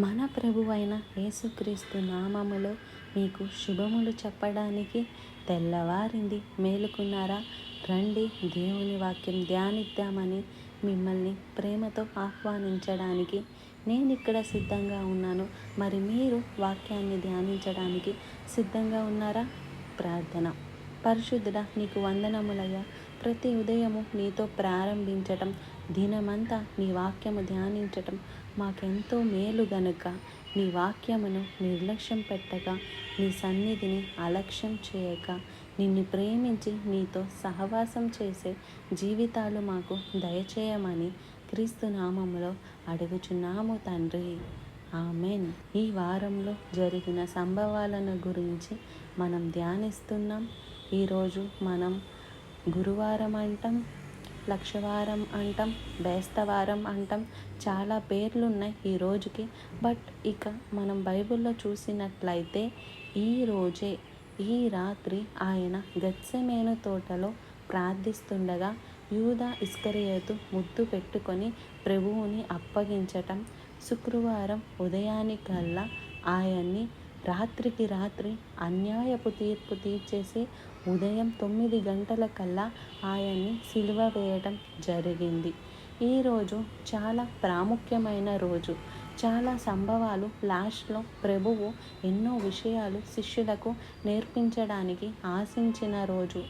మన ప్రభువైన యేసుక్రీస్తు నామములో మీకు శుభములు చెప్పడానికి తెల్లవారింది. మేలుకున్నారా? రండి దేవుని వాక్యం ధ్యానిద్దామని మిమ్మల్ని ప్రేమతో ఆహ్వానించడానికి నేను ఇక్కడ సిద్ధంగా ఉన్నాను. మరి మీరు వాక్యాన్ని ధ్యానించడానికి సిద్ధంగా ఉన్నారా? ప్రార్థన. పరిశుద్ధుడ నీకు వందనములయ్యా. ప్రతి ఉదయము నీతో ప్రారంభించటం దినమంతా నీ వాక్యము ధ్యానించటం మాకెంతో మేలు గనుక. నీ వాక్యమును నిర్లక్ష్యం పెట్టక నీ సన్నిధిని అలక్ష్యం చేయక. నిన్ను ప్రేమించి నీతో సహవాసం చేసే జీవితాలు మాకు దయచేయమని క్రీస్తు నామములో అడుగుచున్నాము తండ్రి. ఆమెన్. ఈ వారంలో జరిగిన సంభవాలను గురించి మనం ధ్యానిస్తున్నాం. ఈరోజు మనం గురువారం అంటాం లక్షవారం అంటాం బేస్తవారం అంటాం. చాలా పేర్లు ఉన్నాయి ఈ రోజుకి. బట్ ఇక మనం బైబిల్లో చూసినట్లయితే ఈ రోజే ఈ రాత్రి ఆయన గచ్చమేను తోటలో ప్రార్థిస్తుండగా యూదా ఇస్కరియోతు ముద్దు పెట్టుకొని ప్రభువుని అప్పగించటం. శుక్రవారం ఉదయానికల్లా ఆయన్ని రాత్రికి రాత్రి అన్యాయపు తీర్పు తీర్చేసి ఉదయం తొమ్మిది గంటల కల్లా ఆయన్ని సిలువ వేయటం జరిగింది. ఈరోజు చాలా ప్రాముఖ్యమైన రోజు. చాలా సంభవాలు లాస్ట్లో ప్రభువు ఎన్నో విషయాలు శిష్యులకు నేర్పించడానికి ఆశించిన రోజు.